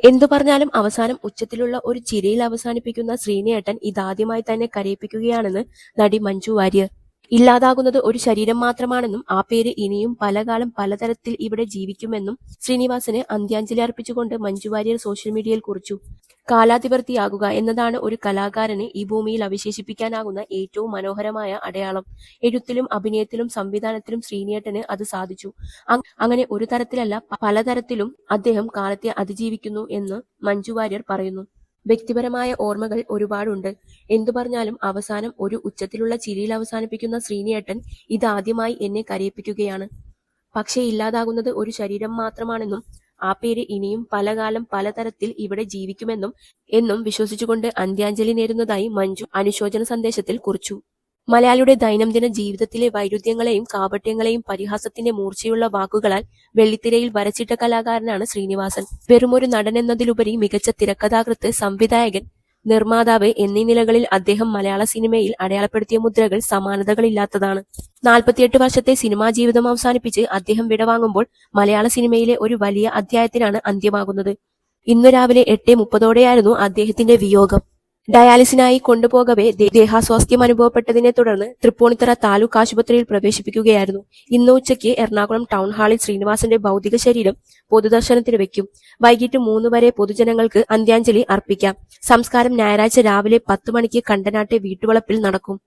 എന്തു പറഞ്ഞാലും അവസാനം ഉച്ചത്തിലുള്ള ഒരു ചിരിയിൽ അവസാനിപ്പിക്കുന്ന ശ്രീനേട്ടൻ ഇതാദ്യമായി തന്നെ കരയിപ്പിക്കുകയാണെന്ന് നടി മഞ്ജു വാര്യർ ഇല്ലാതാകുന്നത് ഒരു ശരീരം മാത്രമാണെന്നും ആ പേര് ഇനിയും പലകാലം പലതരത്തിൽ ഇവിടെ ജീവിക്കുമെന്നും ശ്രീനിവാസന് അന്ത്യാഞ്ജലി അർപ്പിച്ചുകൊണ്ട് മഞ്ജു വാര്യർ സോഷ്യൽ മീഡിയയിൽ കുറിച്ചു. കാലാതിവർത്തിയാകുക എന്നതാണ് ഒരു കലാകാരനെ ഈ ഭൂമിയിൽ അവശേഷിപ്പിക്കാനാകുന്ന ഏറ്റവും മനോഹരമായ അടയാളം. എഴുത്തിലും അഭിനയത്തിലും സംവിധാനത്തിലും ശ്രീനിയേട്ടന് അത് സാധിച്ചു. അങ്ങനെ ഒരു തരത്തിലല്ല പലതരത്തിലും അദ്ദേഹം കാലത്തെ അതിജീവിക്കുന്നു എന്ന് മഞ്ജു വാര്യർ പറയുന്നു. വ്യക്തിപരമായ ഓർമ്മകൾ ഒരുപാടുണ്ട്. എന്തു പറഞ്ഞാലും അവസാനം ഒരു ഉച്ചത്തിലുള്ള ചിരിയിൽ അവസാനിപ്പിക്കുന്ന ശ്രീനിയേട്ടൻ ഇതാദ്യമായി എന്നെ കരയിപ്പിക്കുകയാണ്. പക്ഷേ ഇല്ലാതാകുന്നത് ഒരു ശരീരം മാത്രമാണെന്നും ആ പേര് ഇനിയും പലകാലം പലതരത്തിൽ ഇവിടെ ജീവിക്കുമെന്നും എന്നും വിശ്വസിച്ചുകൊണ്ട് അന്ത്യാഞ്ജലി നേരുന്നതായി മഞ്ജു അനുശോചന സന്ദേശത്തിൽ കുറിച്ചു. മലയാളിയുടെ ദൈനംദിന ജീവിതത്തിലെ വൈരുദ്ധ്യങ്ങളെയും കാപട്യങ്ങളെയും പരിഹാസത്തിന്റെ മൂർച്ചയുള്ള വാക്കുകളാൽ വെള്ളിത്തിരയിൽ വരച്ചിട്ട കലാകാരനാണ് ശ്രീനിവാസൻ. വെറുമൊരു നടൻ എന്നതിലുപരി മികച്ച തിരക്കഥാകൃത്ത് സംവിധായകൻ നിർമ്മാതാവ് എന്നീ നിലകളിൽ അദ്ദേഹം മലയാള സിനിമയിൽ അടയാളപ്പെടുത്തിയ മുദ്രകൾ സമാനതകളില്ലാത്തതാണ്. നാൽപ്പത്തിയെട്ട് വർഷത്തെ സിനിമാ ജീവിതം അവസാനിപ്പിച്ച് അദ്ദേഹം വിടവാങ്ങുമ്പോൾ മലയാള സിനിമയിലെ ഒരു വലിയ അധ്യായത്തിനാണ് അന്ത്യമാകുന്നത്. ഇന്നു രാവിലെ എട്ട് മുപ്പതോടെയായിരുന്നു അദ്ദേഹത്തിന്റെ വിയോഗം. ഡയാലിസിനായി കൊണ്ടുപോകവേ ദേഹാസ്വാസ്ഥ്യം അനുഭവപ്പെട്ടതിനെ തുടർന്ന് തൃപ്പൂണിത്തറ താലൂക്ക് ആശുപത്രിയിൽ പ്രവേശിപ്പിക്കുകയായിരുന്നു. ഇന്ന് ഉച്ചയ്ക്ക് എറണാകുളം ടൗൺ ഹാളിൽ ശ്രീനിവാസന്റെ ഭൗതിക ശരീരം പൊതുദർശനത്തിന് വെക്കും. വൈകിട്ട് മൂന്ന് വരെ പൊതുജനങ്ങൾക്ക് അന്ത്യാഞ്ജലി അർപ്പിക്കാം. സംസ്കാരം ഞായറാഴ്ച രാവിലെ പത്ത് മണിക്ക് കണ്ടനാട്ടെ വീട്ടുവളപ്പിൽ നടക്കും.